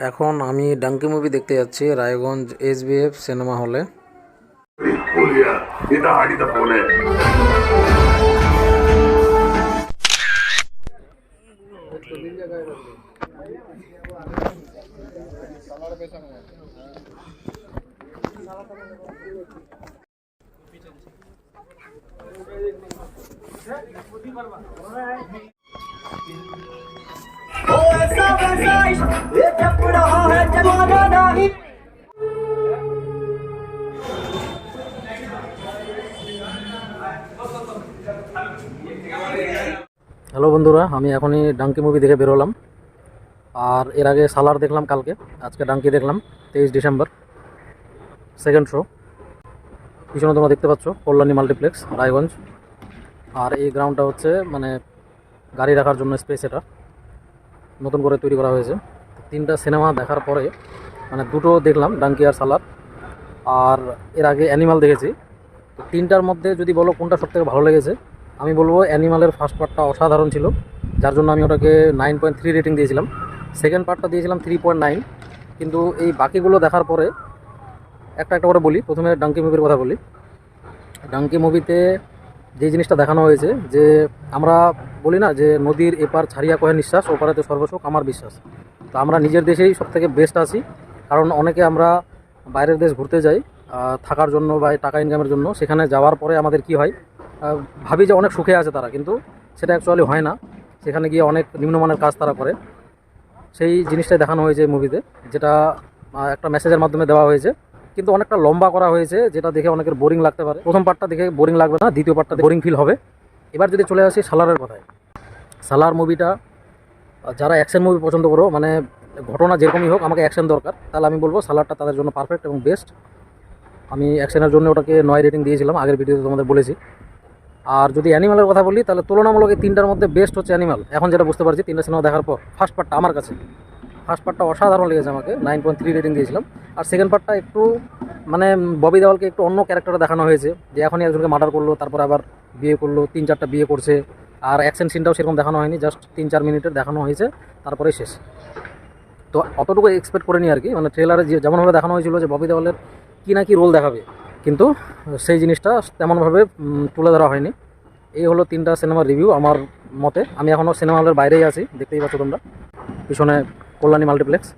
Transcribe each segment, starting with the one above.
এখন আমি ডাঙ্কি মুভি দেখতে যাচ্ছি Raiganj S B F cinema হলে Julia, হ্যালো বন্ধুরা, আমি এখনই ডাঙ্কি মুভি দেখে বেরোলাম আর এর আগে সালার দেখলাম কালকে, আজকে ডাঙ্কি দেখলাম, তেইশ ডিসেম্বর সেকেন্ড শো পিছনে তোমরা দেখতে পাচ্ছ, কল্যাণী মাল্টিপ্লেক্স রায়গঞ্জ। আর এই গ্রাউন্ডটা হচ্ছে মানে গাড়ি রাখার জন্য স্পেস এটা। নতুন করে তৈরি করা হয়েছে। তিনটা সিনেমা দেখার পরে মানে দুটো দেখলাম ডাঙ্কি আর সালার আর এর আগে অ্যানিমাল দেখেছি। তো তিনটার মধ্যে যদি বলো কোনটা সবথেকে ভালো লেগেছে, আমি বলব অ্যানিমালের ফার্স্ট পার্টটা অসাধারণ ছিল। যার জন্য আমি ওটাকে নাইন পয়েন্ট থ্রি রেটিং দিয়েছিলাম। সেকেন্ড পার্টটা দিয়েছিলাম থ্রি পয়েন্ট নাইন কিন্তু এই বাকিগুলো দেখার পরে, একটা একটা করে বলি। প্রথমে ডাঙ্কি মুভির কথা বলি। ডাঙ্কি মুভিতে যে জিনিসটা দেখানো হয়েছে, যে আমরা বলি না যে নদীর এপার ছাড়িয়া কহে নিঃশ্বাস ওপারেতে সর্বসুখ আমার বিশ্বাস। তো আমরা নিজের দেশেই সবথেকে বেস্ট আছি। কারণ অনেকে আমরা বাইরের দেশ ঘুরতে যাই থাকার জন্য বা টাকা ইনকামের জন্য। সেখানে যাওয়ার পরে আমাদের কি হয় ভাবি যে অনেক সুখে আছে তারা, কিন্তু সেটা অ্যাকচুয়ালি হয় না। সেখানে গিয়ে অনেক নিম্নমানের কাজ তারা করে। সেই জিনিসটাই দেখানো হয়েছে মুভিতে যেটা একটা মেসেজের মাধ্যমে দেওয়া হয়েছে। কিন্তু অনেকটা লম্বা করা হয়েছে, যেটা দেখে অনেকের বোরিং লাগতে পারে। প্রথম পার্টটা দেখে বোরিং লাগবে না, দ্বিতীয় পার্টটা বোরিং ফিল হবে। এবার যদি চলে আসি সালারের কথায়। সালার মুভিটা যারা অ্যাকশন মুভি পছন্দ করো মানে ঘটনা যেরকমই হোক, আমাকে অ্যাকশন দরকার। তাহলে আমি বলব সালারটা তাদের জন্য পারফেক্ট এবং বেস্ট আমি অ্যাকশনের জন্য ওটাকে নয় রেটিং দিয়েছিলাম, আগের ভিডিওতে তোমাদের বলেছি। আর যদি অ্যানিমালের কথা বলি, তাহলে তুলনামূলক এই তিনটার মধ্যে বেস্ট হচ্ছে অ্যানিমাল এখন যেটা বুঝতে পারছি, তিনটা সিনেমা দেখার পর ফার্স্ট পার্টটা আমার কাছে। ফার্স্ট পার্টটা অসাধারণ লেগেছে আমাকে নাইন পয়েন্ট থ্রি রেটিং দিয়েছিলাম। আর সেকেন্ড পার্টটা একটু মানে ববি দেওয়ালকে একটু অন্য ক্যারেক্টারে দেখানো হয়েছে। যে এখনই একজনকে মার্ডার করল, তারপর আবার বিয়ে করল তিন চারটা বিয়ে করছে। আর অ্যাকশন সিনটাও সেরকম দেখানো হয়নি জাস্ট তিন চার মিনিটের দেখানো হয়েছে তারপরে শেষ। তো অতটুকু এক্সপেক্ট করে নি আর কি মানে ট্রেলারে যেমনভাবে দেখানো হয়েছিল যে ববি দেওয়ালের কী না কি রোল দেখাবে, কিন্তু সেই জিনিসটা তেমনভাবে তুলে ধরা হয়নি। এই হলো তিনটা সিনেমার রিভিউ আমার মতে। আমি এখনও সিনেমা হলের বাইরেই আছি, দেখতেই পাচ্ছ তোমরা। পিছনে কল্যাণী মাল্টিপ্লেক্স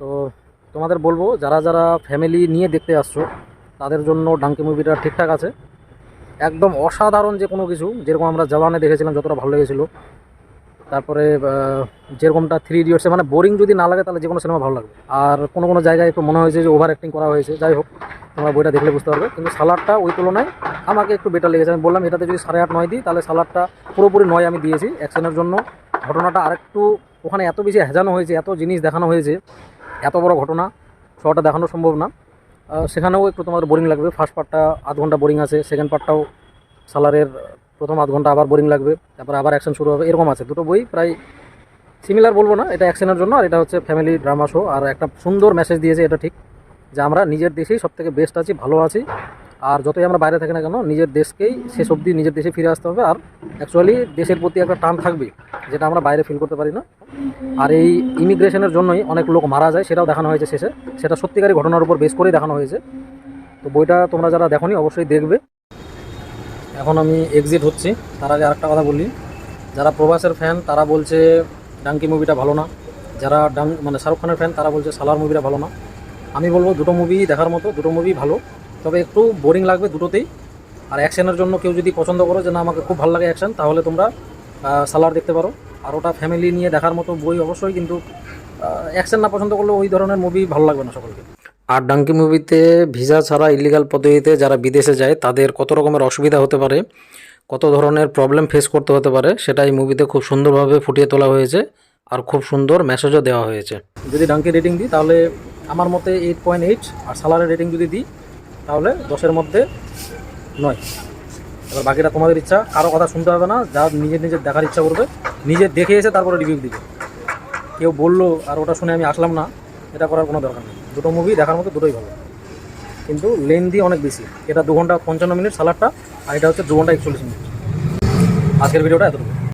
তো তোমাদের বলব, যারা যারা ফ্যামিলি নিয়ে দেখতে আসছো, তাদের জন্য ডাঙ্কি মুভিটা ঠিকঠাক আছে। একদম অসাধারণ যে কোনো কিছু, যেরকম আমরা জওয়ানে দেখেছিলাম যতটা ভালো লেগেছিলো। তারপরে যেরকমটা থ্রি ইডিয়টসে মানে বোরিং যদি না লাগে তাহলে যে কোনো সিনেমা ভালো লাগবে। আর কোনো কোনো জায়গায় একটু মনে হয়েছে যে ওভার অ্যাক্টিং করা হয়েছে, যাই হোক, তোমরা বইটা দেখলে বুঝতে পারবে। কিন্তু সালাডটা ওই তুলনায় আমাকে একটু বেটার লেগেছে। আমি বললাম, এটাতে যদি সাড়ে আট, নয় দিই, তাহলে সালাডটা পুরোপুরি নয় আমি দিয়েছি। অ্যাকশনের জন্য ঘটনাটা আরেকটু ওখানে এত বেশি হেজানো হয়েছে, এত জিনিস দেখানো হয়েছে, এত বড় ঘটনা সবটা দেখানো সম্ভব না। সেখানেও একটু তোমাদের বোরিং লাগবে। ফার্স্ট পার্টটা আধ ঘণ্টা বোরিং আছে সেকেন্ড পার্টটাও সালারের প্রথম আধ ঘণ্টা আবার বোরিং লাগবে, তারপর আবার অ্যাকশন শুরু হবে, এরকম আছে। দুটো বই প্রায় সিমিলার বলব না, এটা অ্যাকশনের জন্য, আর এটা হচ্ছে ফ্যামিলি ড্রামা শো আর একটা সুন্দর মেসেজ দিয়েছে, এটা ঠিক, যে আমরা নিজের দেশেই সব থেকে বেস্ট আছি, ভালো আছি। আর যতই আমরা বাইরে থাকি না কেন, নিজের দেশকেই শেষ অবধি নিজের দেশে ফিরে আসতে হবে। আর অ্যাকচুয়ালি দেশের প্রতি একটা টান থাকবে যেটা আমরা বাইরে ফিল করতে পারি না। আর এই ইমিগ্রেশনের জন্যই অনেক লোক মারা যায়, সেটাও দেখানো হয়েছে শেষে। সেটা সত্যিকারী ঘটনার উপর বেস করেই দেখানো হয়েছে। তো বইটা তোমরা যারা দেখোনি, অবশ্যই দেখবে। এখন আমি এক্সিট হচ্ছি। তার আগে আরেকটা কথা বলি। যারা প্রবাসের ফ্যান তারা বলছে ডাঙ্কি মুভিটা ভালো না। যারা ডাং মানে শাহরুখ খানের ফ্যান তারা বলছে সালার মুভিটা ভালো না। আমি বলব, দুটো মুভি দেখার মতো, দুটো মুভি ভালো। তবে একটু বোরিং লাগবে দুটোতেই। আর অ্যাকশনের জন্য কেউ যদি পছন্দ করো যে না আমাকে খুব ভালো লাগে অ্যাকশন তাহলে তোমরা সালার দেখতে পারো। আর ওটা ফ্যামিলি নিয়ে দেখার মতো বই অবশ্যই কিন্তু অ্যাকশন না পছন্দ করলে ওই ধরনের মুভি ভালো লাগবে না সকলকে। আর ডাঙ্কি মুভিতে ভিসা ছাড়া ইলিগাল পদ্ধতিতে যারা বিদেশে যায় তাদের কত রকমের অসুবিধা হতে পারে কত ধরনের প্রবলেম ফেস করতে হতে পারে সেটা এই মুভিতে খুব সুন্দরভাবে ফুটিয়ে তোলা হয়েছে আর খুব সুন্দর মেসেজও দেওয়া হয়েছে। যদি ডাঙ্কি রেটিং দিই তাহলে আমার মতে এইট পয়েন্ট এইট আর সালারের রেটিং যদি দিই তাহলে দশের মধ্যে নয়। এবার বাকিটা তোমাদের ইচ্ছা, কারও কথা শুনতে হবে না, যা নিজের নিজের দেখার ইচ্ছা করবে, নিজে দেখে এসে তারপরে রিভিউ দিবে। কেউ বলল আর ওটা শুনে আমি আসলাম না, এটা করার কোনো দরকার নেই। দুটো মুভি দেখার মতো দুটোই ভালো। কিন্তু লেন্দি অনেক বেশি। এটা দু ঘণ্টা পঞ্চান্ন মিনিট সালাডটা আর এটা হচ্ছে দু ঘণ্টা একচল্লিশ মিনিট। আজকের ভিডিওটা এতটুকু।